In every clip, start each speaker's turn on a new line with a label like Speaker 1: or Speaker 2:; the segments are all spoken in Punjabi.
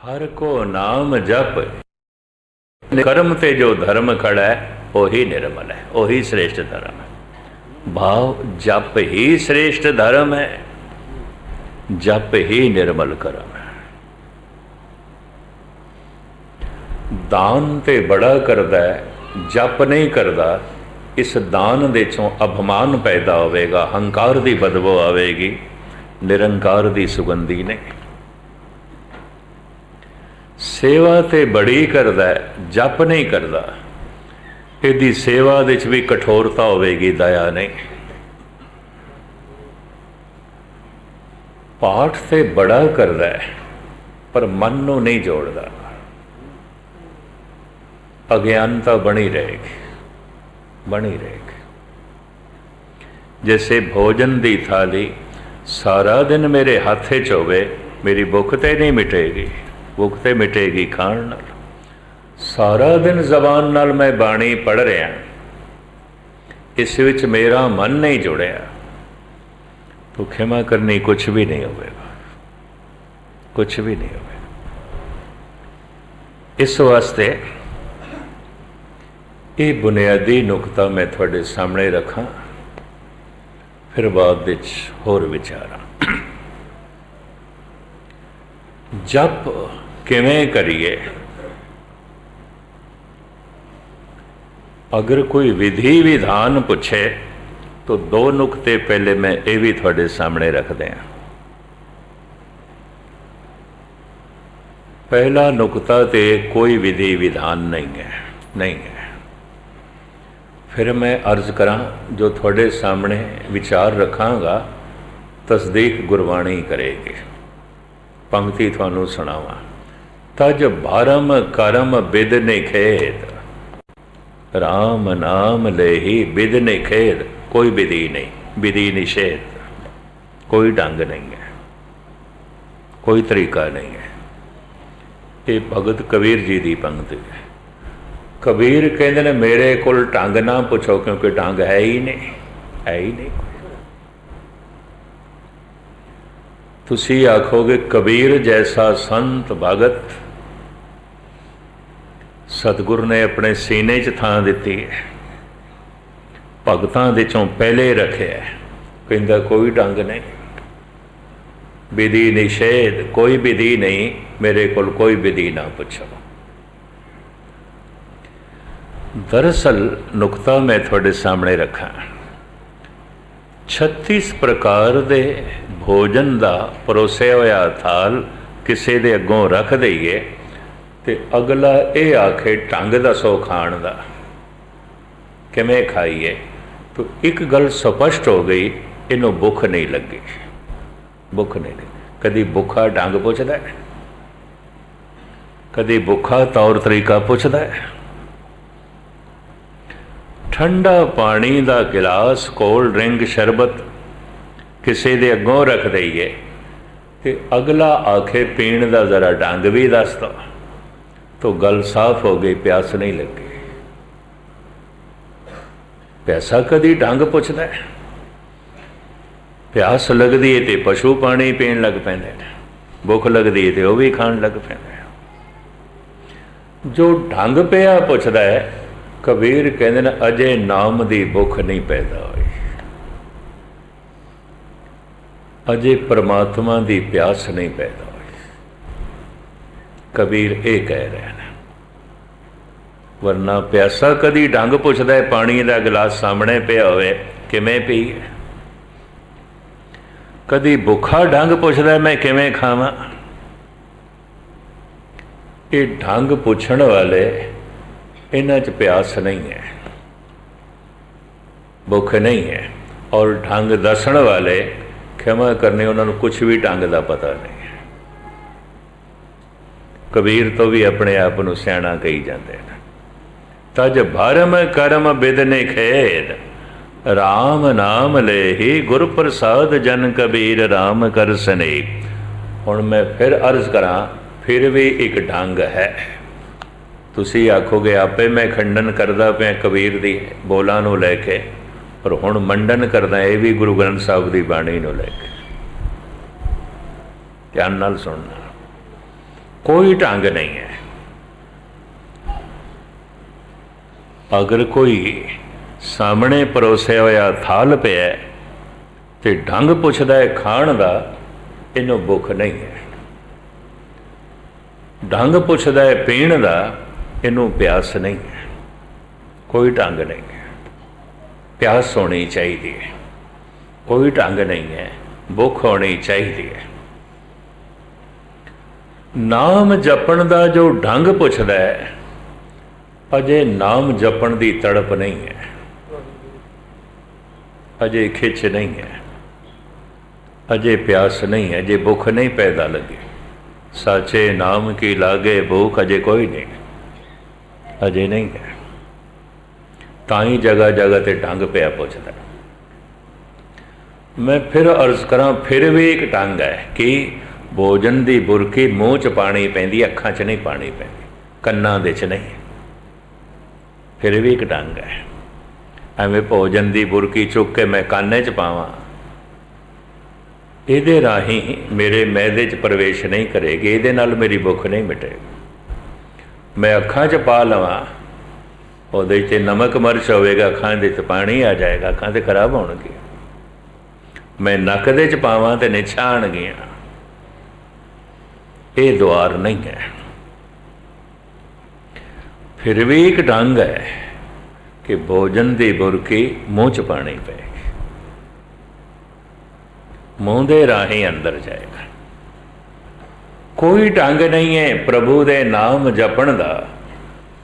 Speaker 1: ਹਰ ਕੋ ਨਾਮ ਜਪ। ਕਰਮ ਤੇ ਜੋ ਧਰਮ ਖੜਾ ਹੈ ਉਹੀ ਨਿਰਮਲ ਹੈ, ਉਹੀ ਸ੍ਰੇਸ਼ਟ ਧਰਮ ਹੈ। ਭਾਵ ਜਪ ਹੀ ਸ੍ਰੇਸ਼ਟ ਧਰਮ ਹੈ, ਜਪ ਹੀ ਨਿਰਮਲ ਕਰਮ ਹੈ। ਦਾਨ ਤੇ ਬੜਾ ਕਰਦਾ ਹੈ, ਜਪ ਨਹੀਂ ਕਰਦਾ, ਇਸ ਦਾਨ ਦੇ ਚੋਂ ਅਭਮਾਨ ਪੈਦਾ ਹੋਵੇਗਾ, ਹੰਕਾਰ ਦੀ ਬਦਬੂ ਆਵੇਗੀ, ਨਿਰੰਕਾਰ ਦੀ ਸੁਗੰਧੀ ਨਹੀਂ। ਸੇਵਾ ਤੇ ਬੜੀ ਕਰਦਾ ਜਪ ਨਹੀਂ ਕਰਦਾ। ਇਹਦੀ ਸੇਵਾ ਦੇ ਵਿੱਚ ਵੀ ਕਠੋਰਤਾ ਹੋਵੇਗੀ ਦਇਆ ਨਹੀਂ। ਪਾਠ ਤੇ ਬੜਾ ਕਰਦਾ ਹੈ, ਪਰ ਮਨ ਨੂੰ ਨਹੀਂ ਜੋੜਦਾ। ਅਗਿਆਨਤਾ ਬਣੀ ਰਹੇਗੀ ਬਣੀ ਰਹੇਗੀ। ਜੈਸੇ ਭੋਜਨ ਦੀ ਥਾਲੀ ਸਾਰਾ ਦਿਨ ਮੇਰੇ ਹੱਥੇ 'ਚ ਹੋਵੇ ਮੇਰੀ ਭੁੱਖ ਤੇ ਨਹੀਂ ਮਿਟੇਗੀ। ਭੁੱਖ ਤੇ ਮਿਟੇਗੀ ਖਾਣ ਨਾਲ। ਸਾਰਾ ਦਿਨ ਜ਼ਬਾਨ ਨਾਲ ਮੈਂ ਬਾਣੀ ਪੜ ਰਿਹਾ। ਇਸ ਵਿੱਚ ਮੇਰਾ ਮਨ ਨਹੀਂ ਜੁੜਿਆ। ਤੋ ਖਿਮਾ ਕਰਨੀ ਕੁਝ ਵੀ ਨਹੀਂ ਹੋਵੇਗਾ। ਕੁਝ ਵੀ ਨਹੀਂ ਹੋਵੇਗਾ। ਇਸ ਵਾਸਤੇ ਇਹ ਬੁਨਿਆਦੀ ਨੁਕਤਾ ਮੈਂ ਤੁਹਾਡੇ ਸਾਹਮਣੇ ਰੱਖਾਂ। ਫਿਰ ਬਾਅਦ ਵਿੱਚ ਹੋਰ ਵਿਚਾਰਾਂ। ਜਪ ਕਿਵੇਂ ਕਰੀਏ? ਅਗਰ ਕੋਈ ਵਿਧੀ ਵਿਧਾਨ ਪੁੱਛੇ, ਤਾਂ ਦੋ ਨੁਕਤੇ ਪਹਿਲੇ ਮੈਂ ਇਹ ਵੀ ਤੁਹਾਡੇ ਸਾਹਮਣੇ ਰੱਖਦੇ ਹਾਂ। ਪਹਿਲਾ ਨੁਕਤਾ ਤੇ ਕੋਈ ਵਿਧੀ ਵਿਧਾਨ ਨਹੀਂ ਹੈ ਨਹੀਂ ਹੈ। ਫਿਰ ਮੈਂ ਅਰਜ਼ ਕਰਾਂ, ਜੋ ਤੁਹਾਡੇ ਸਾਹਮਣੇ ਵਿਚਾਰ ਰੱਖਾਂਗਾ, ਤਸਦੀਕ ਗੁਰਬਾਣੀ ਕਰੇਗੀ। ਪੰਕਤੀ ਤੁਹਾਨੂੰ ਸੁਣਾਵਾਂ। ਤਜ ਭਰਮ ਕਰਮ ਬਿਦ ਨਿਖੇਦ RAM ਨਾਮ ਲੈਹੀ ਬਿਦ ਨਿਖੇਦ ਕੋਈ ਵਿਧੀ ਨਹੀਂ ਵਿਧੀ ਨਿਸ਼ੇਧ। ਕੋਈ ਢੰਗ ਨਹੀਂ ਹੈ। ਕੋਈ ਤਰੀਕਾ ਨਹੀਂ ਹੈ। ਇਹ ਭਗਤ ਕਬੀਰ ਜੀ ਦੀ ਪੰਕਤੀ ਹੈ। ਕਬੀਰ ਕਹਿੰਦੇ ਨੇ, ਮੇਰੇ ਕੋਲ ਢੰਗ ਨਾ ਪੁੱਛੋ, ਕਿਉਂਕਿ ਢੰਗ ਹੈ ਹੀ ਨਹੀਂ, ਹੈ ਹੀ ਨਹੀਂ। ਤੁਸੀਂ ਆਖੋਗੇ, ਕਬੀਰ ਜੈਸਾ ਸੰਤ ਭਗਤ ਸਤਿਗੁਰ ਨੇ ਆਪਣੇ ਸੀਨੇ 'ਚ ਥਾਂ ਦਿੱਤੀ ਹੈ। ਭਗਤਾਂ ਦੇ ਚੋਂ ਪਹਿਲੇ ਰੱਖਿਆ ਕਹਿੰਦਾ ਕੋਈ ਢੰਗ ਨਹੀਂ। ਵਿਧੀ ਨਿਸ਼ੇਧ, ਕੋਈ ਵਿਧੀ ਨਹੀਂ। ਮੇਰੇ ਕੋਲ ਕੋਈ ਵਿਧੀ ਨਾ ਪੁੱਛੋ। ਦਰਅਸਲ ਨੁਕਤਾ ਮੈਂ ਤੁਹਾਡੇ ਸਾਹਮਣੇ ਰੱਖਾਂ। 36 ਪ੍ਰਕਾਰ ਦੇ ਭੋਜਨ ਦਾ ਪਰੋਸਿਆ ਹੋਇਆ ਥਾਲ ਕਿਸੇ ਦੇ ਅੱਗੋਂ ਰੱਖ ਦਈਏ। ਤੇ ਅਗਲਾ ਇਹ ਆਖੇ, ਢੰਗ ਦੱਸੋ ਖਾਣ ਦਾ। ਕਿਵੇਂ ਖਾਈਏ? ਤਾਂ ਇੱਕ ਗੱਲ ਸਪਸ਼ਟ ਹੋ ਗਈ, ਇਹਨੂੰ ਭੁੱਖ ਨਹੀਂ ਲੱਗੀ। ਭੁੱਖ ਨਹੀਂ ਲੱਗੀ। ਕਦੀ ਭੁੱਖਾ ਢੰਗ ਪੁੱਛਦਾ ਹੈ? ਕਦੀ ਭੁੱਖਾ ਤੌਰ ਤਰੀਕਾ ਪੁੱਛਦਾ ਹੈ? ਠੰਡਾ ਪਾਣੀ ਦਾ ਗਿਲਾਸ ਕੋਲਡ ਡਰਿੰਕ ਸ਼ਰਬਤ ਕਿਸੇ ਦੇ ਅੱਗੋਂ ਰੱਖ ਦਈਏ ਤੇ ਅਗਲਾ ਆਖੇ, ਪੀਣ ਦਾ ਜ਼ਰਾ ਢੰਗ ਵੀ ਦੱਸ ਦੋ। ਤੋ ਗੱਲ ਸਾਫ਼ ਹੋ ਗਈ, ਪਿਆਸ ਨਹੀਂ ਲੱਗੀ। ਪੈਸਾ ਕਦੀ ਢੰਗ ਪੁੱਛਦਾ ਹੈ। ਪਿਆਸ ਲੱਗਦੀ ਹੈ ਤੇ ਪਸ਼ੂ ਪਾਣੀ ਪੀਣ ਲੱਗ ਪੈਂਦੇ ਨੇ। ਭੁੱਖ ਲੱਗਦੀ ਹੈ ਤੇ ਉਹ ਵੀ ਖਾਣ ਲੱਗ ਪੈਂਦੇ ਜੋ ਢੰਗ ਪਿਆ ਪੁੱਛਦਾ ਹੈ, ਕਬੀਰ ਕਹਿੰਦੇ ਨੇ, ਅਜੇ ਨਾਮ ਦੀ ਭੁੱਖ ਨਹੀਂ ਪੈਦਾ ਹੋਈ। ਅਜੇ ਪਰਮਾਤਮਾ ਦੀ ਪਿਆਸ ਨਹੀਂ ਪੈਦਾ ਕਬੀਰ ਇਹ ਕਹਿ ਰਹੇ ਨੇ ਵਰਨਾ ਪਿਆਸਾ ਕਦੀ ਢੰਗ ਪੁੱਛਦਾ ਹੈ, ਪਾਣੀ ਦਾ ਗਲਾਸ ਸਾਹਮਣੇ ਪਿਆ ਹੋਵੇ, ਕਿਵੇਂ ਪੀਏ ਕਦੀ ਭੁੱਖਾ ਢੰਗ ਪੁੱਛਦਾ ਮੈਂ ਕਿਵੇਂ ਖਾਵਾਂ? ਇਹ ਢੰਗ ਪੁੱਛਣ ਵਾਲੇ ਇਹਨਾਂ 'ਚ ਪਿਆਸ ਨਹੀਂ ਹੈ। ਭੁੱਖ ਨਹੀਂ ਹੈ। ਔਰ ਢੰਗ ਦੱਸਣ ਵਾਲੇ ਖਿਮਾ ਕਰਨੇ ਉਹਨਾਂ ਨੂੰ ਕੁਝ ਵੀ ਢੰਗ ਦਾ ਪਤਾ ਨਹੀਂ ਹੈ। ਕਬੀਰ ਤੋਂ ਵੀ ਆਪਣੇ ਆਪ ਨੂੰ ਸਿਆਣਾ ਕਹੀ ਜਾਂਦੇ ਨੇ। ਤਜ ਭਰਮ ਕਰਮ ਬਿਦਨੇ ਖੇਦ। RAM ਨਾਮ ਲੈਹੀ ਗੁਰ ਪ੍ਰਸਾਦ ਜਨ ਕਬੀਰ RAM ਕਰ ਸਨੇ। ਹੁਣ ਮੈਂ ਫਿਰ ਅਰਜ਼ ਕਰਾਂ, ਫਿਰ ਵੀ ਇੱਕ ਢੰਗ ਹੈ। ਤੁਸੀਂ ਆਖੋਗੇ, ਆਪੇ ਮੈਂ ਖੰਡਨ ਕਰਦਾ ਪਿਆ ਕਬੀਰ ਦੀ ਬੋਲਾਂ ਨੂੰ ਲੈ ਕੇ, ਪਰ ਹੁਣ ਮੰਡਨ ਕਰਦਾ, ਇਹ ਵੀ ਗੁਰੂ ਗ੍ਰੰਥ ਸਾਹਿਬ ਦੀ ਬਾਣੀ ਨੂੰ ਲੈ ਕੇ। ਧਿਆਨ ਨਾਲ ਸੁਣਨਾ। ਕੋਈ ਢੰਗ ਨਹੀਂ ਹੈ। ਅਗਰ ਕੋਈ ਸਾਹਮਣੇ ਪਰੋਸਿਆ ਹੋਇਆ ਥਾਲ ਪਿਆ ਤੇ ਢੰਗ ਪੁੱਛਦਾ ਹੈ ਖਾਣ ਦਾ, ਇਹਨੂੰ ਭੁੱਖ ਨਹੀਂ ਹੈ। ਢੰਗ ਪੁੱਛਦਾ ਹੈ ਪੀਣ ਦਾ, ਇਹਨੂੰ ਪਿਆਸ ਨਹੀਂ ਹੈ। ਕੋਈ ਢੰਗ ਨਹੀਂ ਹੈ। ਪਿਆਸ ਹੋਣੀ ਚਾਹੀਦੀ ਹੈ। ਕੋਈ ਢੰਗ ਨਹੀਂ ਹੈ। ਭੁੱਖ ਹੋਣੀ ਚਾਹੀਦੀ ਹੈ। ਨਾਮ ਜਪਣ ਦਾ ਜੋ ਢੰਗ ਪੁੱਛਦਾ ਹੈ, ਅਜੇ ਨਾਮ ਜਪਣ ਦੀ ਤੜਪ ਨਹੀਂ ਹੈ। ਅਜੇ ਖਿੱਚ ਨਹੀਂ ਹੈ। ਅਜੇ ਪਿਆਸ ਨਹੀਂ ਹੈ, ਅਜੇ ਭੁੱਖ ਨਹੀਂ ਪੈਦਾ ਲੱਗੀ। ਸਾਚੇ ਨਾਮ ਕੀ ਲਾਗੇ, ਭੁੱਖ ਅਜੇ ਕੋਈ ਨਹੀਂ। ਅਜੇ ਨਹੀਂ ਹੈ। ਤਾਂ ਹੀ ਜਗ੍ਹਾ ਜਗ੍ਹਾ ਤੇ ਢੰਗ ਪਿਆ ਪੁੱਛਦਾ। ਮੈਂ ਫਿਰ ਅਰਜ਼ ਕਰਾਂ, ਫਿਰ ਵੀ ਇੱਕ ਢੰਗ ਹੈ ਕਿ ਭੋਜਨ ਦੀ ਬੁਰਕੀ ਮੂੰਹ 'ਚ ਪਾਣੀ ਪੈਂਦੀ, ਅੱਖਾਂ 'ਚ ਨਹੀਂ ਪਾਣੀ ਪੈਂਦੀ, ਕੰਨਾਂ ਦੇ 'ਚ ਨਹੀਂ। ਫਿਰ ਵੀ ਇੱਕ ਡੰਗ ਹੈ। ਐਵੇਂ ਭੋਜਨ ਦੀ ਬੁਰਕੀ ਚੁੱਕ ਕੇ ਮੈਂ ਕੰਨੇ 'ਚ ਪਾਵਾਂ, ਇਹਦੇ ਰਾਹੀਂ ਮੇਰੇ ਮੈਦੇ 'ਚ ਪ੍ਰਵੇਸ਼ ਨਹੀਂ ਕਰੇਗੀ, ਇਹਦੇ ਨਾਲ ਮੇਰੀ ਭੁੱਖ ਨਹੀਂ ਮਿਟੇਗੀ। ਮੈਂ ਅੱਖਾਂ 'ਚ ਪਾ ਲਵਾਂ, ਉਹਦੇ 'ਚ ਨਮਕ ਮਰਚ ਹੋਵੇਗਾ, ਅੱਖਾਂ ਦੇ 'ਚ ਪਾਣੀ ਆ ਜਾਏਗਾ, ਅੱਖਾਂ ਤੇ ਖਰਾਬ ਹੋਣਗੇ ਮੈਂ ਨੱਕ ਦੇ 'ਚ ਪਾਵਾਂ ਤੇ ਨਿਛਾਣਗੀਆਂ। ਇਹ ਦੁਆਰ ਨਹੀਂ ਹੈ। ਫਿਰ ਵੀ ਇੱਕ ਢੰਗ ਹੈ ਕਿ ਭੋਜਨ ਦੀ ਬੁਰਕੀ ਮੂੰਹ 'ਚ ਪਾਣੀ ਪਏਗੀ ਮੂੰਹ ਦੇ ਰਾਹੀਂ ਅੰਦਰ ਜਾਏਗਾ। ਕੋਈ ਢੰਗ ਨਹੀਂ ਹੈ, ਪ੍ਰਭੂ ਦੇ ਨਾਮ ਜਪਣ ਦਾ।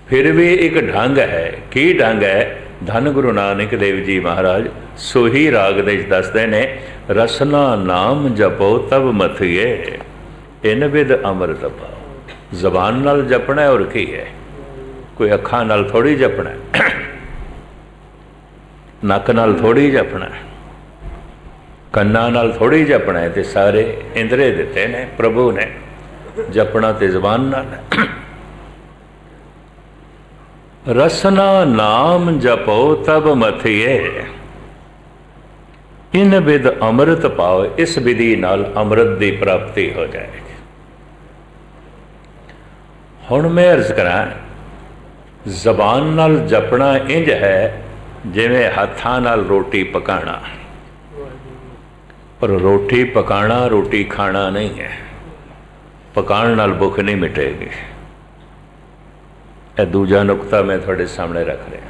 Speaker 1: ਫਿਰ ਵੀ ਇੱਕ ਢੰਗ ਹੈ। ਕੀ ਢੰਗ ਹੈ? ਧੰਨ ਗੁਰੂ ਨਾਨਕ ਦੇਵ ਜੀ ਮਹਾਰਾਜ, ਸੋਹੀ ਰਾਗ ਦੇ ਦੱਸਦੇ ਨੇ, ਰਸਨਾ ਨਾਮ ਜਪੋ ਤਬ ਮਥਿਏ। ਇਨ ਵਿਦ ਅੰਮ੍ਰਿਤ ਪਾਓ ਜ਼ਬਾਨ ਨਾਲ ਜਪਣਾ ਔਰ ਕੀ ਹੈ? ਕੋਈ ਅੱਖਾਂ ਨਾਲ ਥੋੜੀ ਜਪਣਾ ਨੱਕ ਨਾਲ ਥੋੜੀ ਜਪਣਾ ਕੰਨਾਂ ਨਾਲ ਥੋੜੀ ਜਪਣਾ ਹੈ ਤੇ ਸਾਰੇ ਇੰਦਰੇ ਦਿੱਤੇ ਨੇ, ਪ੍ਰਭੂ ਨੇ। ਜਪਣਾ ਤੇ ਜ਼ਬਾਨ ਨਾਲ। ਰਸਨਾ ਨਾਮ ਜਪੋ ਤਬ ਮਥਿਏ। ਇਨ ਵਿਦ ਅੰਮ੍ਰਿਤ ਪਾਓ, ਇਸ ਵਿਧੀ ਨਾਲ ਅੰਮ੍ਰਿਤ ਦੀ ਪ੍ਰਾਪਤੀ ਹੋ ਜਾਏ। ਹੁਣ ਮੈਂ ਅਰਜ਼ ਕਰਾਂ, ਜ਼ਬਾਨ ਨਾਲ ਜਪਣਾ ਇੰਜ ਹੈ ਜਿਵੇਂ ਹੱਥਾਂ ਨਾਲ ਰੋਟੀ ਪਕਾਣਾ। ਪਰ ਰੋਟੀ ਪਕਾਣਾ, ਰੋਟੀ ਖਾਣਾ ਨਹੀਂ ਹੈ। ਪਕਾਣ ਨਾਲ ਭੁੱਖ ਨਹੀਂ ਮਿਟੇਗੀ। ਇਹ ਦੂਜਾ ਨੁਕਤਾ ਮੈਂ ਤੁਹਾਡੇ ਸਾਹਮਣੇ ਰੱਖ ਰਿਹਾ।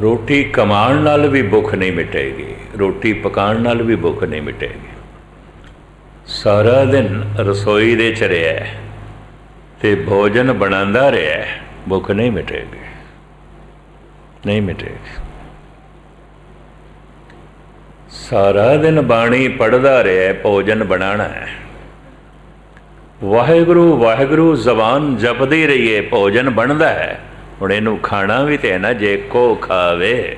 Speaker 1: ਰੋਟੀ ਕਮਾਉਣ ਨਾਲ ਵੀ ਭੁੱਖ ਨਹੀਂ ਮਿਟੇਗੀ, ਰੋਟੀ ਪਕਾਉਣ ਨਾਲ ਵੀ ਭੁੱਖ ਨਹੀਂ ਮਿਟੇਗੀ। ਸਾਰਾ ਦਿਨ ਰਸੋਈ ਦੇ ਚ ਰਿਹਾ ਤੇ ਭੋਜਨ ਬਣਾਉਂਦਾ ਰਿਹਾ ਭੁੱਖ ਨਹੀਂ ਮਿਟੇਗੀ। ਨਹੀਂ ਮਿਟੇਗੀ। ਸਾਰਾ ਦਿਨ ਬਾਣੀ ਪੜਦਾ ਰਿਹਾ ਭੋਜਨ ਬਣਾਣਾ ਹੈ। ਵਾਹਿਗੁਰੂ ਵਾਹਿਗੁਰੂ, ਜ਼ਬਾਨ ਜਪਦੀ ਰਹੀਏ, ਭੋਜਨ ਬਣਦਾ ਹੈ। ਹੁਣ ਇਹਨੂੰ ਖਾਣਾ ਵੀ ਤੇ ਹੈ ਨਾ, ਜੇ ਕੋ ਖਾਵੇ,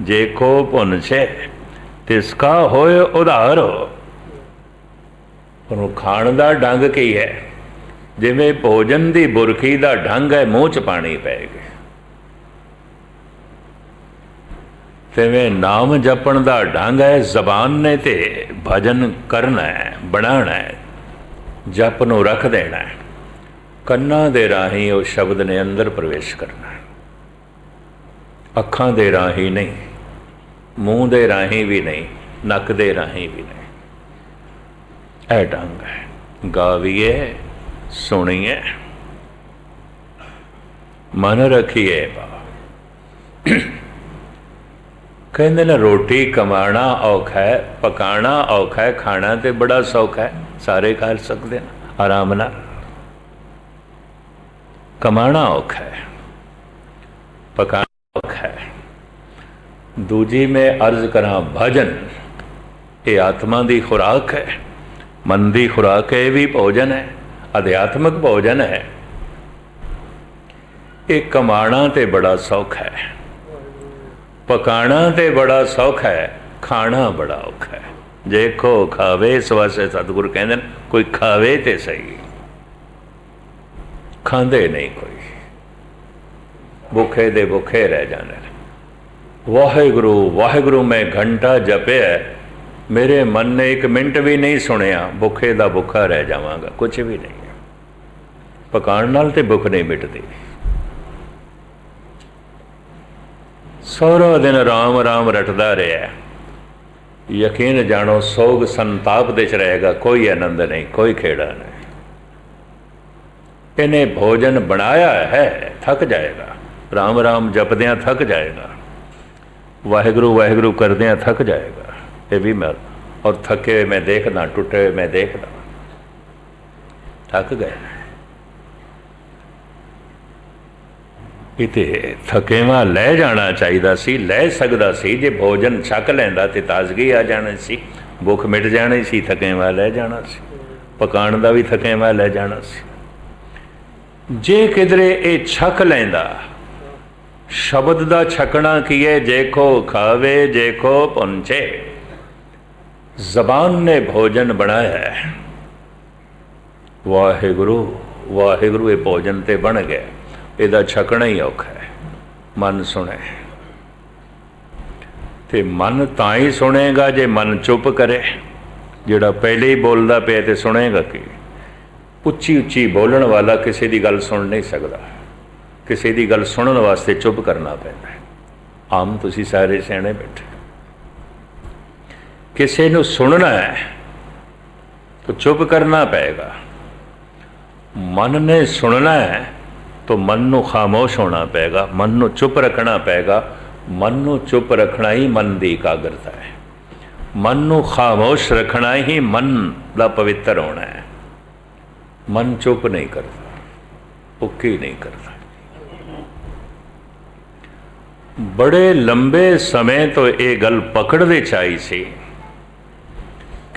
Speaker 1: ਜੇ ਕੋ ਪੁੰਛੇ ਤਿਸ ਕਾ ਹੋਏ ਉਧਾਰ ਉਹਨੂੰ ਖਾਣ ਦਾ ਡੰਗ ਕੀ ਹੈ? ਜਿਵੇਂ ਭੋਜਨ ਦੀ ਬੁਰਖੀ ਦਾ ਢੰਗ ਹੈ, ਮੂੰਹ ਚ ਪਾਣੀ ਪੈ ਪਏਗਾ ਤਿਵੇਂ ਨਾਮ ਜਪਣ ਦਾ ਢੰਗ ਹੈ, ਜ਼ਬਾਨ ਨੇ ਤੇ ਭਜਨ ਕਰਨਾ ਹੈ, ਬਣਾਉਣਾ ਹੈ, ਜਪ ਨੂੰ ਰੱਖ ਦੇਣਾ ਹੈ। ਕੰਨਾਂ ਦੇ ਰਾਹੀਂ ਉਹ ਸ਼ਬਦ ਨੇ ਅੰਦਰ ਪ੍ਰਵੇਸ਼ ਕਰਨਾ ਹੈ। ਅੱਖਾਂ ਦੇ ਰਾਹੀਂ ਨਹੀਂ, ਮੂੰਹ ਦੇ ਰਾਹੀਂ ਵੀ ਨਹੀਂ, ਨੱਕ ਦੇ ਰਾਹੀਂ ਵੀ ਨਹੀਂ। ਇਹ ਢੰਗ ਹੈ। ਗਾਵੀਏ, ਸੁਣੀਏ। ਮਨ ਰੱਖੀਏ ਬਾ। ਕਹਿੰਦੇ ਨੇ ਰੋਟੀ ਕਮਾਣਾ ਔਖਾ ਹੈ ਪਕਾਣਾ ਔਖਾ ਹੈ, ਖਾਣਾ ਤੇ ਬੜਾ ਸੌਖਾ ਹੈ। ਸਾਰੇ ਕਰ ਸਕਦੇ ਨੇ, ਆਰਾਮ ਨਾਲ। ਕਮਾਣਾ ਔਖਾ ਹੈ ਪਕਾਣਾ ਔਖਾ ਹੈ। ਦੂਜੀ ਮੈਂ ਅਰਜ਼ ਕਰਾਂ, ਭਜਨ। ਇਹ ਆਤਮਾ ਦੀ ਖੁਰਾਕ ਹੈ। ਮਨ ਦੀ ਖੁਰਾਕ ਇਹ ਵੀ ਭੋਜਨ ਹੈ, ਅਧਿਆਤਮਿਕ ਭੋਜਨ ਹੈ। ਇਹ ਕਮਾਣਾ ਤੇ ਬੜਾ ਸੌਖਾ ਹੈ। ਪਕਾਣਾ ਤੇ ਬੜਾ ਸੌਖਾ ਹੈ, ਖਾਣਾ ਬੜਾ ਔਖਾ ਹੈ। ਜੇ ਖਾਵੇ ਇਸ ਵਾਸਤੇ ਸਤਿਗੁਰ ਕਹਿੰਦੇ ਨੇ, ਕੋਈ ਖਾਵੇ ਤੇ ਸਹੀ। ਖਾਂਦੇ ਨਹੀਂ ਕੋਈ। ਭੁੱਖੇ ਦੇ ਭੁੱਖੇ ਰਹਿ ਜਾਂਦੇ ਨੇ। ਵਾਹਿਗੁਰੂ ਵਾਹਿਗੁਰੂ, ਮੈਂ ਘੰਟਾ ਜਪਿਆ ਮੇਰੇ ਮਨ ਨੇ ਇੱਕ ਮਿੰਟ ਵੀ ਨਹੀਂ ਸੁਣਿਆ, ਭੁੱਖੇ ਦਾ ਭੁੱਖਾ ਰਹਿ ਜਾਵਾਂਗਾ ਕੁਝ ਵੀ ਨਹੀਂ। ਪਕਾਣ ਨਾਲ ਤੇ ਭੁੱਖ ਨਹੀਂ ਮਿਟਦੀ। ਸਾਰਾ ਦਿਨ ਰਾਮ ਰਾਮ ਰਟਦਾ ਰਿਹਾ। ਯਕੀਨ ਜਾਣੋ, ਸੋਗ ਸੰਤਾਪ ਦੇ ਚ ਰਹੇਗਾ, ਕੋਈ ਆਨੰਦ ਨਹੀਂ, ਕੋਈ ਖੇੜਾ ਨਹੀਂ। ਇਹਨੇ ਭੋਜਨ ਬਣਾਇਆ ਹੈ, ਥੱਕ ਜਾਏਗਾ। ਰਾਮ ਰਾਮ ਜਪਦਿਆਂ ਥੱਕ ਜਾਏਗਾ। ਵਾਹਿਗੁਰੂ ਵਾਹਿਗੁਰੂ ਕਰਦਿਆਂ ਥੱਕ ਜਾਏਗਾ। ਇਹ ਵੀ ਮੈਂ ਔਰ ਥੱਕੇ ਮੈਂ ਦੇਖਦਾ, ਟੁੱਟੇ ਮੈਂ ਦੇਖਦਾ। ਥੱਕ ਗਏ। ਕਿਤੇ ਥਕੇਵਾ ਲੈ ਜਾਣਾ ਚਾਹੀਦਾ ਸੀ, ਲੈ ਸਕਦਾ ਸੀ, ਜੇ ਭੋਜਨ ਛਕ ਲੈਂਦਾ ਤੇ ਤਾਜ਼ਗੀ ਆ ਜਾਣੀ ਸੀ। ਭੁੱਖ ਮਿਟ ਜਾਣੀ ਸੀ, ਥਕੇਵਾ ਲੈ ਜਾਣਾ ਸੀ। ਪਕਾਣ ਦਾ ਵੀ ਥਕੇਵਾ ਲੈ ਜਾਣਾ ਸੀ। ਜੇ ਕਿਧਰੇ ਇਹ ਛਕ ਲੈਂਦਾ, ਸ਼ਬਦ ਦਾ ਛਕਣਾ ਕੀਏ ਜੇਖੋ ਖਾਵੇ ਜੇਖੋ ਪਹੁੰਚੇ ਜ਼ਬਾਨ ਨੇ ਭੋਜਨ ਬਣਾਇਆ ਹੈ। ਵਾਹਿਗੁਰੂ ਵਾਹਿਗੁਰੂ, ਇਹ ਭੋਜਨ ਤੇ ਬਣ ਗਿਆ। ਇਹਦਾ ਛਕਣਾ ਹੀ ਔਖਾ ਹੈ। ਮਨ ਸੁਣੇ। ਤੇ ਮਨ ਤਾਂ ਹੀ ਸੁਣੇਗਾ ਜੇ ਮਨ ਚੁੱਪ ਕਰੇ। ਜਿਹੜਾ ਪਹਿਲੇ ਹੀ ਬੋਲਦਾ ਪਿਆ ਤੇ ਸੁਣੇਗਾ ਕੀ? ਉੱਚੀ ਉੱਚੀ ਬੋਲਣ ਵਾਲਾ ਕਿਸੇ ਦੀ ਗੱਲ ਸੁਣ ਨਹੀਂ ਸਕਦਾ। ਕਿਸੇ ਦੀ ਗੱਲ ਸੁਣਨ ਵਾਸਤੇ ਚੁੱਪ ਕਰਨਾ ਪੈਂਦਾ ਆਮ ਤੁਸੀਂ ਸਾਰੇ ਸਿਆਣੇ ਬੈਠੇ। ਕਿਸੇ ਨੂੰ ਸੁਣਨਾ ਹੈ, ਤਾਂ ਚੁੱਪ ਕਰਨਾ ਪਏਗਾ। ਮਨ ਨੇ ਸੁਣਨਾ ਹੈ, ਤਾਂ ਮਨ ਨੂੰ ਖਾਮੋਸ਼ ਹੋਣਾ ਪਏਗਾ, ਮਨ ਨੂੰ ਚੁੱਪ ਰੱਖਣਾ ਪਏਗਾ। ਮਨ ਨੂੰ ਚੁੱਪ ਰੱਖਣਾ ਹੀ ਮਨ ਦੀ ਇਕਾਗਰਤਾ ਹੈ। ਮਨ ਨੂੰ ਖਾਮੋਸ਼ ਰੱਖਣਾ ਹੀ ਮਨ ਦਾ ਪਵਿੱਤਰ ਹੋਣਾ ਹੈ। ਮਨ ਚੁੱਪ ਨਹੀਂ ਕਰਦਾ ਉੱਕੀ ਨਹੀਂ ਕਰਦਾ। ਬੜੇ ਲੰਬੇ ਸਮੇਂ ਤੋਂ ਇਹ ਗੱਲ ਪਕੜ ਦੇ ਚਾਈ ਸੀ।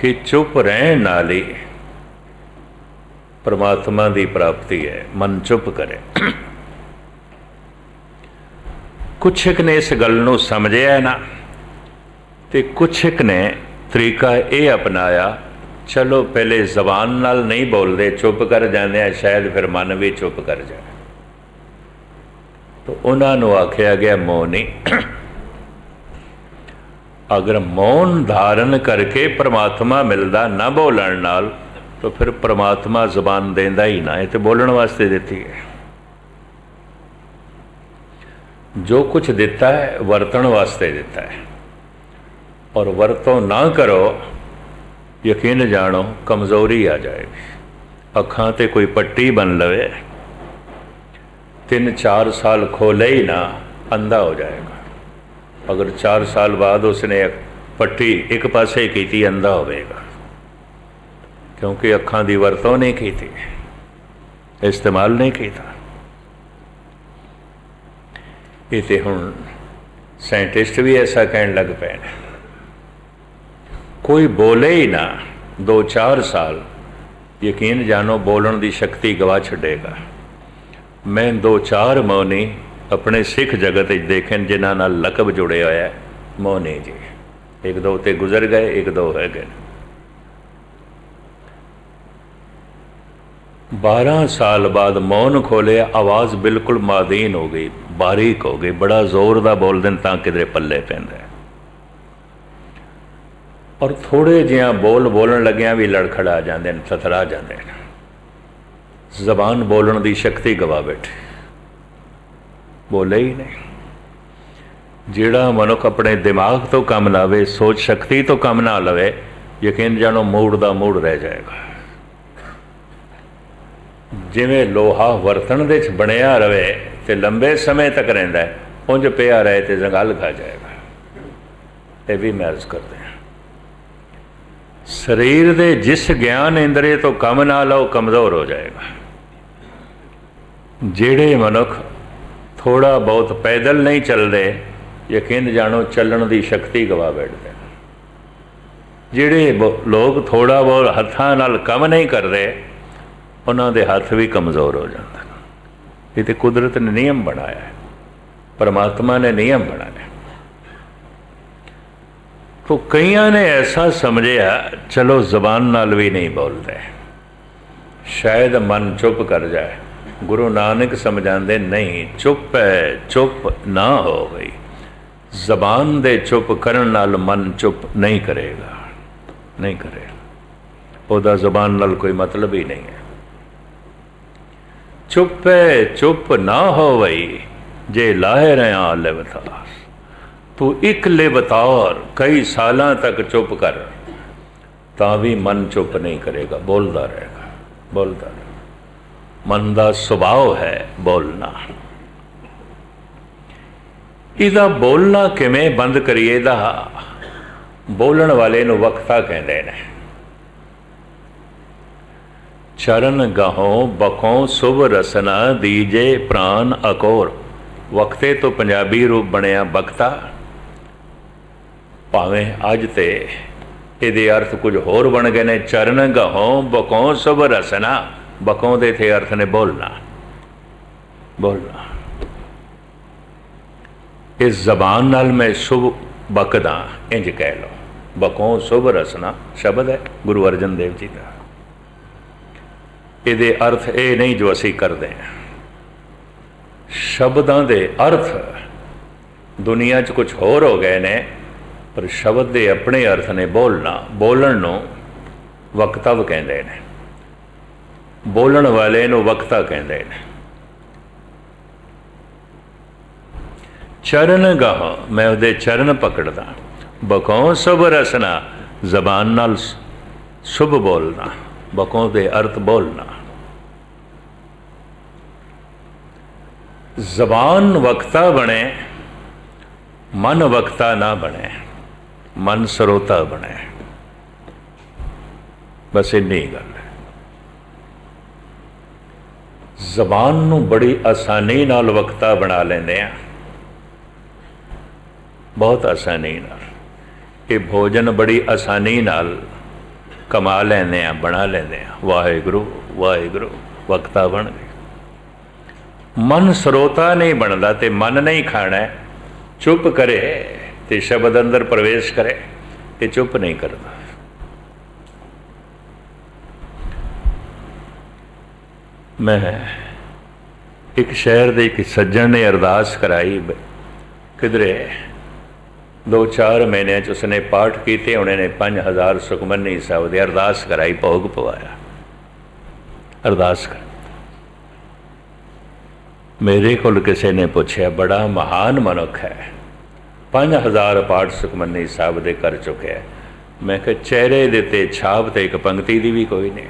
Speaker 1: ਕਿ ਚੁੱਪ ਰਹਿਣ ਨਾਲ ਹੀ ਪਰਮਾਤਮਾ ਦੀ ਪ੍ਰਾਪਤੀ ਹੈ, ਮਨ ਚੁੱਪ ਕਰੇ। ਕੁਛ ਇੱਕ ਨੇ ਇਸ ਗੱਲ ਨੂੰ ਸਮਝਿਆ ਨਾ, ਤੇ ਕੁਛ ਇੱਕ ਨੇ ਤਰੀਕਾ ਇਹ ਅਪਣਾਇਆ, ਚਲੋ ਪਹਿਲੇ ਜ਼ਬਾਨ ਨਾਲ ਨਹੀਂ ਬੋਲਦੇ, ਚੁੱਪ ਕਰ ਜਾਂਦੇ ਆ, ਸ਼ਾਇਦ ਫਿਰ ਮਨ ਵੀ ਚੁੱਪ ਕਰ ਜਾਏ। ਤਾਂ ਉਹਨਾਂ ਨੂੰ ਆਖਿਆ ਗਿਆ, ਮੌਨੀ ਅਗਰ ਮੌਨ ਧਾਰਨ ਕਰਕੇ ਪ੍ਰਮਾਤਮਾ ਮਿਲਦਾ ਨਾ ਬੋਲਣ ਨਾਲ, ਤਾਂ ਫਿਰ ਪ੍ਰਮਾਤਮਾ ਜ਼ਬਾਨ ਦਿੰਦਾ ਹੀ ਨਾ। ਇਹ ਤੇ ਬੋਲਣ ਵਾਸਤੇ ਦਿੱਤੀ ਹੈ। ਜੋ ਕੁਝ ਦਿੱਤਾ ਹੈ, ਵਰਤਣ ਵਾਸਤੇ ਦਿੱਤਾ ਹੈ। ਔਰ ਵਰਤੋਂ ਨਾ ਕਰੋ, ਯਕੀਨ ਜਾਣੋ, ਕਮਜ਼ੋਰੀ ਆ ਜਾਏਗੀ। ਅੱਖਾਂ ਤੇ ਕੋਈ ਪੱਟੀ ਬਨ ਲਵੇ 3-4 ਸਾਲ ਖੋਲੇ ਹੀ ਨਾ, ਅੰਧਾ ਹੋ ਜਾਏਗਾ। ਅਗਰ 4 ਸਾਲ ਬਾਅਦ ਉਸਨੇ ਪੱਟੀ ਇੱਕ ਪਾਸੇ ਕੀਤੀ, ਅੰਧਾ ਹੋਵੇਗਾ। ਕਿਉਂਕਿ ਅੱਖਾਂ ਦੀ ਵਰਤੋਂ ਨਹੀਂ ਕੀਤੀ, ਇਸਤੇਮਾਲ ਨਹੀਂ ਕੀਤਾ। ਇਹ ਤੇ ਹੁਣ ਸਾਇੰਟਿਸਟ ਵੀ ਐਸਾ ਕਹਿਣ ਲੱਗ ਪਏ ਨੇ। ਕੋਈ ਬੋਲੇ ਹੀ ਨਾ 2-4 ਸਾਲ, ਯਕੀਨ ਜਾਣੋ ਬੋਲਣ ਦੀ ਸ਼ਕਤੀ ਗਵਾ ਛੱਡੇਗਾ। ਮੈਂ 2-4 ਮੌਨੀ ਆਪਣੇ ਸਿੱਖ ਜਗਤ ਵਿੱਚ ਦੇਖਣ ਜਿਨ੍ਹਾਂ ਨਾਲ ਲਕਬ ਜੁੜਿਆ ਹੋਇਆ ਮੌਨੀ ਜੀ। ਇੱਕ ਦੋ ਤੇ ਗੁਜ਼ਰ ਗਏ, ਇੱਕ ਦੋ ਹੈ ਗਏ। 12 ਸਾਲ ਬਾਅਦ ਮੌਨ ਖੋਲਿਆ, ਆਵਾਜ਼ ਬਿਲਕੁਲ ਮਾਦੀਨ ਹੋ ਗਈ, ਬਾਰੀਕ ਹੋ ਗਈ, ਬੜਾ ਜ਼ੋਰ ਦਾ ਬੋਲਦੇ ਨੇ ਤਾਂ ਕਿਧਰੇ ਪੱਲੇ ਪੈਂਦਾ ਔਰ ਥੋੜੇ ਜਿਹਾ ਬੋਲ ਬੋਲਣ ਲੱਗਿਆਂ ਵੀ ਲੜਖੜਾ ਜਾਂਦੇ ਨੇ, ਥਥਰਾ ਜਾਂਦੇ ਨੇ। ਜ਼ਬਾਨ ਬੋਲਣ ਦੀ ਸ਼ਕਤੀ ਗਵਾ ਬੈਠੇ। ਬੋਲੇ ਹੀ ਨਹੀਂ ਜਿਹੜਾ ਮਨੁੱਖ ਆਪਣੇ ਦਿਮਾਗ ਤੋਂ ਕੰਮ ਲਾਵੇ, ਸੋਚ ਸ਼ਕਤੀ ਤੋਂ ਕੰਮ ਨਾ ਲਵੇ, ਯਕੀਨ ਜਾਣੋ ਮੂਡ ਦਾ ਮੂੜ ਰਹਿ ਜਾਏਗਾ। ਜਿਵੇਂ ਲੋਹਾ ਵਰਤਣ ਦੇ ਵਿੱਚ ਬਣਿਆ ਰਵੇ ਤੇ ਲੰਬੇ ਸਮੇਂ ਤੱਕ ਰਹਿੰਦਾ ਹੈ, ਉਂਝ ਪਿਆ ਰਹੇ ਤੇ ਜੰਗਲ ਖਾ ਜਾਏਗਾ। ਇਹ ਵੀ ਮਹਿਜ਼ ਕਰਦੇ ਹਾਂ। ਸਰੀਰ ਦੇ ਜਿਸ ਗਿਆਨ ਇੰਦਰੀ ਤੋਂ ਕੰਮ ਨਾ ਲਓ, ਕਮਜ਼ੋਰ ਹੋ ਜਾਏਗਾ। ਜਿਹੜੇ ਮਨੁੱਖ ਥੋੜਾ ਬਹੁਤ ਪੈਦਲ ਨਹੀਂ ਚੱਲਦੇ, ਯਕੀਨ ਜਾਣੋ ਚੱਲਣ ਦੀ ਸ਼ਕਤੀ ਗਵਾ ਬੈਠਦੇ ਜਿਹੜੇ ਲੋਕ ਥੋੜਾ ਬਹੁਤ ਹੱਥਾਂ ਨਾਲ ਕੰਮ ਨਹੀਂ ਕਰਦੇ, ਉਹਨਾਂ ਦੇ ਹੱਥ ਵੀ ਕਮਜ਼ੋਰ ਹੋ ਜਾਂਦੇ ਨੇ। ਇਹ ਤੇ ਕੁਦਰਤ ਨੇ ਨਿਯਮ ਬਣਾਇਆ ਹੈ। ਪਰਮਾਤਮਾ ਨੇ ਨਿਯਮ ਬਣਾਇਆ ਤੋ ਕਈਆਂ ਨੇ ਐਸਾ ਸਮਝਿਆ, ਚਲੋ ਜ਼ਬਾਨ ਨਾਲ ਵੀ ਨਹੀਂ ਬੋਲਦੇ। ਸ਼ਾਇਦ ਮਨ ਚੁੱਪ ਕਰ ਜਾਏ। ਗੁਰੂ ਨਾਨਕ ਸਮਝਾਉਂਦੇ ਨਹੀਂ, ਚੁੱਪ ਹੈ, ਚੁੱਪ ਨਾ ਹੋ ਗਈ ਜ਼ਬਾਨ ਦੇ ਚੁੱਪ ਕਰਨ ਨਾਲ ਮਨ ਚੁੱਪ ਨਹੀਂ ਕਰੇਗਾ। ਨਹੀਂ ਕਰੇਗਾ। ਉਹਦਾ ਜ਼ਬਾਨ ਨਾਲ ਕੋਈ ਮਤਲਬ ਹੀ ਨਹੀਂ ਹੈ। ਚੁੱਪ ਹੈ, ਚੁੱਪ ਨਾ ਹੋਵਈ ਜੇ ਲਾਹੇ ਰਿਆ ਲਿਵਤਾਰ। ਤੂੰ ਇੱਕ ਲਿਵਤਾਰ ਕਈ ਸਾਲਾਂ ਤੱਕ ਚੁੱਪ ਕਰ। ਤਾਂ ਵੀ ਮਨ ਚੁੱਪ ਨਹੀਂ ਕਰੇਗਾ। ਬੋਲਦਾ ਰਹੇਗਾ। ਬੋਲਦਾ ਰਹੇਗਾ। ਮਨ ਦਾ ਸੁਭਾਅ ਹੈ ਬੋਲਣਾ। ਇਹਦਾ ਬੋਲਣਾ ਕਿਵੇਂ ਬੰਦ ਕਰੀਏ ਦਾ ਬੋਲਣ ਵਾਲੇ ਨੂੰ ਵਕਤਾ ਕਹਿੰਦੇ ਨੇ। ਚਰਨ ਗਹੋਂ ਬਖੋਂ ਸੁਭ ਰਸਨਾ ਦੀਜੇ ਪ੍ਰਾਨ ਅਕੋਰ। ਵਕਤੇ ਤੋਂ ਪੰਜਾਬੀ ਰੂਪ ਬਣਿਆ ਬਖਤਾ। ਭਾਵੇਂ ਅੱਜ ਤੇ ਇਹਦੇ ਅਰਥ ਕੁਝ ਹੋਰ ਬਣ ਗਏ ਨੇ। ਚਰਨ ਗਹੋਂ ਬਖੋਂ ਸੁਭ ਰਸਨਾ। ਬਖੋਂ ਦੇ ਥੇ ਅਰਥ ਨੇ ਬੋਲਣਾ। ਬੋਲਣਾ। ਇਸ ਜ਼ਬਾਨ ਨਾਲ ਮੈਂ ਸ਼ੁਭ ਬਕਦਾ, ਇੰਜ ਕਹਿ ਲਓ। ਬਕੋਂ ਸ਼ੁਭ ਰਸਨਾ ਸ਼ਬਦ ਹੈ, ਗੁਰੂ ਅਰਜਨ ਦੇਵ ਜੀ ਦਾ। ਇਹਦੇ ਅਰਥ ਇਹ ਨਹੀਂ ਜੋ ਅਸੀਂ ਕਰਦੇ ਹਾਂ। ਸ਼ਬਦਾਂ ਦੇ ਅਰਥ ਦੁਨੀਆ 'ਚ ਕੁਝ ਹੋਰ ਹੋ ਗਏ ਨੇ, ਪਰ ਸ਼ਬਦ ਦੇ ਆਪਣੇ ਅਰਥ ਨੇ ਬੋਲਣਾ। ਬੋਲਣ ਨੂੰ ਵਕਤਵ ਕਹਿੰਦੇ ਨੇ। ਬੋਲਣ ਵਾਲੇ ਨੂੰ ਵਕਤਾ ਕਹਿੰਦੇ ਨੇ। ਚਰਨ ਗਾਹ, ਮੈਂ ਉਹਦੇ ਚਰਨ ਪਕੜਦਾ। ਬਕੋਂ ਸੁਭ ਰਸਨਾ, ਜ਼ਬਾਨ ਨਾਲ ਸ਼ੁਭ ਬੋਲਣਾ। ਬਕੋਂ ਦੇ ਅਰਥ ਬੋਲਣਾ। ਜ਼ਬਾਨ ਵਕਤਾ ਬਣੇ, ਮਨ ਵਕਤਾ ਨਾ ਬਣੇ, ਮਨ ਸਰੋਤਾ ਬਣੇ। ਬਸ ਇੰਨੀ ਗੱਲ ਹੈ ਜ਼ਬਾਨ ਨੂੰ ਬੜੀ ਆਸਾਨੀ ਨਾਲ ਵਕਤਾ ਬਣਾ ਲੈਂਦੇ ਆ। ਬਹੁਤ ਆਸਾਨੀ ਨਾਲ। ਇਹ ਭੋਜਨ ਬੜੀ ਆਸਾਨੀ ਨਾਲ ਕਮਾ ਲੈਂਦੇ ਆ, ਬਣਾ ਲੈਂਦੇ ਆ। ਵਾਹਿਗੁਰੂ ਵਾਹਿਗੁਰੂ, ਵਕਤਾ ਬਣ ਗਏ। ਮਨ ਸਰੋਤਾ ਨਹੀਂ ਬਣਦਾ ਤੇ ਮਨ ਨਹੀਂ ਖਾਣਾ ਚੁੱਪ ਕਰੇ ਤੇ ਸ਼ਬਦ ਅੰਦਰ ਪ੍ਰਵੇਸ਼ ਕਰੇ ਤੇ ਚੁੱਪ ਨਹੀਂ ਕਰਦਾ। ਮੈਂ ਇੱਕ ਸ਼ਹਿਰ ਦੇ ਇੱਕ ਸੱਜਣ ਨੇ ਅਰਦਾਸ ਕਰਾਈ ਕਿਧਰੇ, ਦੋ ਚਾਰ ਮਹੀਨਿਆਂ ਚ ਉਸਨੇ ਪਾਠ ਕੀਤੇ ਉਹਨੇ ਨੇ 5000 ਸੁਖਮਨੀ ਸਾਹਿਬ ਦੀ ਅਰਦਾਸ ਕਰਾਈ, ਭੋਗ ਪਵਾਇਆ। ਅਰਦਾਸ ਕਰ ਮੇਰੇ ਕੋਲ ਕਿਸੇ ਨੇ ਪੁੱਛਿਆ, ਬੜਾ ਮਹਾਨ ਮਨੁੱਖ ਹੈ। 5000 ਪਾਠ ਸੁਖਮਨੀ ਸਾਹਿਬ ਦੇ ਕਰ ਚੁੱਕਿਆ। ਮੈਂ ਕਿਹਾ, ਚਿਹਰੇ ਦੇ ਤੇ ਛਾਪ ਤੇ ਇੱਕ ਪੰਕਤੀ ਦੀ ਵੀ ਕੋਈ ਨਹੀਂ।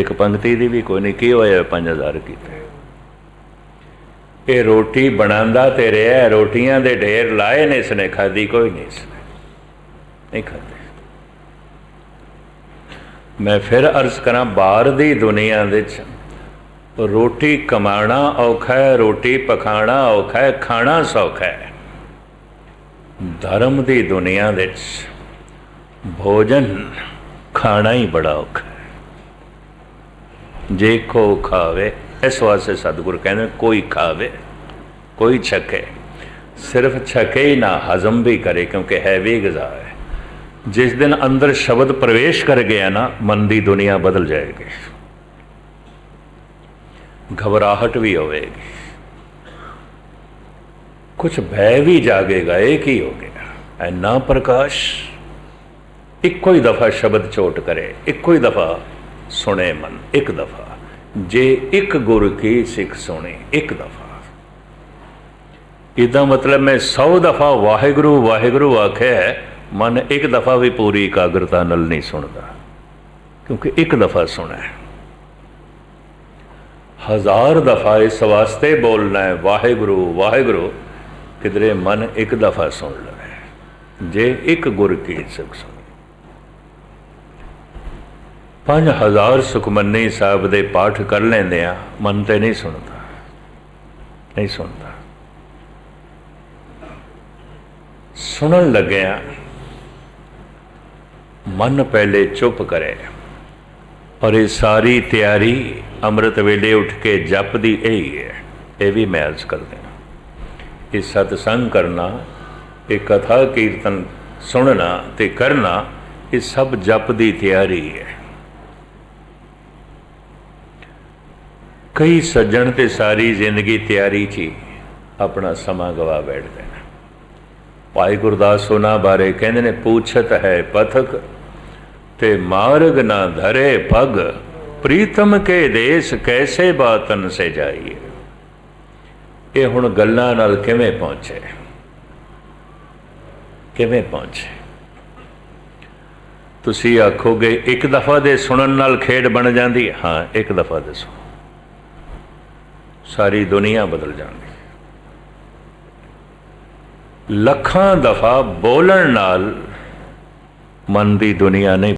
Speaker 1: ਇੱਕ ਪੰਕਤੀ ਦੀ ਵੀ ਕੋਈ ਨਹੀਂ ਕੀ ਹੋਇਆ? 5000 ਕੀਤਾ। ਇਹ ਰੋਟੀ ਬਣਾਉਂਦਾ ਤੇ ਰਿਹਾ, ਰੋਟੀਆਂ ਦੇ ਢੇਰ ਲਾਏ ਨੇ ਇਸਨੇ ਖਾਦੀ ਕੋਈ ਨਹੀਂ ਇਸਨੇ। ਨਹੀਂ ਖਾਦੀ ਮੈਂ ਫਿਰ ਅਰਜ਼ ਕਰਾਂ ਬਾਹਰ ਦੀ ਦੁਨੀਆ ਵਿੱਚ, ਰੋਟੀ ਕਮਾਣਾ ਔਖਾ ਹੈ, ਰੋਟੀ ਪਕਾਣਾ ਔਖਾ ਹੈ, ਖਾਣਾ ਸੌਖਾ ਹੈ। ਧਰਮ ਦੀ ਦੁਨੀਆ ਵਿੱਚ ਭੋਜਨ ਖਾਣਾ ਹੀ ਬੜਾ ਔਖਾ ਹੈ। ਜੇ ਕੋ ਖਾਵੇ, ਇਸ ਵਾਸਤੇ ਸਤਿਗੁਰ ਕਹਿੰਦੇ ਕੋਈ ਖਾਵੇ, ਕੋਈ ਛਕੇ। ਸਿਰਫ ਛਕੇ ਹੀ ਨਾ, ਹਜ਼ਮ ਵੀ ਕਰੇ, ਕਿਉਂਕਿ ਹੈ ਵੀ ਗਜ਼ਾ ਹੈ। ਜਿਸ ਦਿਨ ਅੰਦਰ ਸ਼ਬਦ ਪ੍ਰਵੇਸ਼ ਕਰ ਗਿਆ ਨਾ, ਮਨ ਦੀ ਦੁਨੀਆ ਬਦਲ ਜਾਏਗੀ। ਘਬਰਾਹਟ ਵੀ ਹੋਵੇਗੀ। ਕੁਝ ਭੈ ਵੀ ਜਾਗੇਗਾ, ਇਹ ਕੀ ਹੋ ਗਿਆ? ਐਨਾ ਪ੍ਰਕਾਸ਼। ਇੱਕੋ ਹੀ ਦਫਾ ਸ਼ਬਦ ਚੋਟ ਕਰੇ, ਇੱਕੋ ਹੀ ਦਫਾ ਸੁਣੇ ਮਨ, ਇੱਕ ਦਫਾ। ਜੇ ਇੱਕ ਗੁਰ ਕੀ ਸਿੱਖ ਸੁਣੇ, ਇੱਕ ਦਫਾ। ਇਹਦਾ ਮਤਲਬ ਮੈਂ 100 ਦਫਾ ਵਾਹਿਗੁਰੂ ਵਾਹਿਗੁਰੂ ਆਖਿਆ ਮਨ ਇੱਕ ਦਫਾ ਵੀ ਪੂਰੀ ਇਕਾਗਰਤਾ ਨਾਲ ਨਹੀਂ ਸੁਣਦਾ, ਕਿਉਂਕਿ ਇੱਕ ਦਫਾ ਸੁਣਾ। ਹੈ ਹਜ਼ਾਰ ਦਫਾ ਇਸ ਵਾਸਤੇ ਬੋਲਣਾ ਹੈ, ਵਾਹਿਗੁਰੂ ਵਾਹਿਗੁਰੂ ਕਿਦਰੇ ਮਨ ਇੱਕ ਦਫਾ ਸੁਣ ਲਵੇ। ਜੇ ਇੱਕ ਗੁਰ ਕੀ ਸਿੱਖ ਸੁਣੇ। 5000 ਸੁਖਮਨੀ ਸਾਹਿਬ ਦੇ ਪਾਠ ਕਰ ਲੈਂਦੇ ਆ, ਮਨ ਤੇ ਨਹੀਂ ਸੁਣਦਾ। ਨਹੀਂ ਸੁਣਦਾ। ਸੁਣਨ ਲੱਗਿਆ ਮਨ ਪਹਿਲੇ ਚੁੱਪ ਕਰੇ, ਪਰ ਇਹ ਸਾਰੀ ਤਿਆਰੀ ਅੰਮ੍ਰਿਤ ਵੇਲੇ ਉੱਠ ਕੇ ਜਪ ਜਪਦੀ ਇਹੀ ਹੈ, ਇਹ ਵੀ ਮੈਂ ਅਰਜ਼ ਕਰਦੇ ਹਾਂ। ਇਹ ਸਤਸੰਗ ਕਰਨਾ, ਇਹ ਕਥਾ ਕੀਰਤਨ ਸੁਣਨਾ ਤੇ ਕਰਨਾ, ਇਹ ਸਭ ਜਪ ਦੀ ਤਿਆਰੀ ਹੈ। ਕਈ ਸੱਜਣ ਤੇ ਸਾਰੀ ਜ਼ਿੰਦਗੀ ਤਿਆਰੀ 'ਚ ਹੀ ਆਪਣਾ ਸਮਾਂ ਗਵਾ ਬੈਠਦੇ ਨੇ ਭਾਈ ਗੁਰਦਾਸ ਉਹਨਾਂ ਬਾਰੇ ਕਹਿੰਦੇ ਨੇ, ਪੁੱਛਤ ਹੈ ਪਥਕ ਤੇ ਮਾਰਗ ਨਾ ਧਰੇ ਪਗ, ਪ੍ਰੀਤਮ ਕੇ ਦੇਸ ਕੈਸੇ ਬਾਤਨ ਸੇ ਜਾਈਏ? ਇਹ ਹੁਣ ਗੱਲਾਂ ਨਾਲ ਕਿਵੇਂ ਪਹੁੰਚੇ? ਕਿਵੇਂ ਪਹੁੰਚੇ? ਤੁਸੀਂ ਆਖੋਗੇ, ਇੱਕ ਦਫਾ ਦੇ ਸੁਣਨ ਨਾਲ ਖੇਡ ਬਣ ਜਾਂਦੀ ਹਾਂ। ਇੱਕ ਦਫਾ ਦੇ ਸੁਣ ਸਾਰੀ ਦੁਨੀਆ ਬਦਲ ਜਾਂਦੀ ਲੱਖਾਂ ਦਫਾ ਬੋਲਣ ਨਾਲ ਮਨ ਦੀ ਦੁਨੀਆ ਨਹੀਂ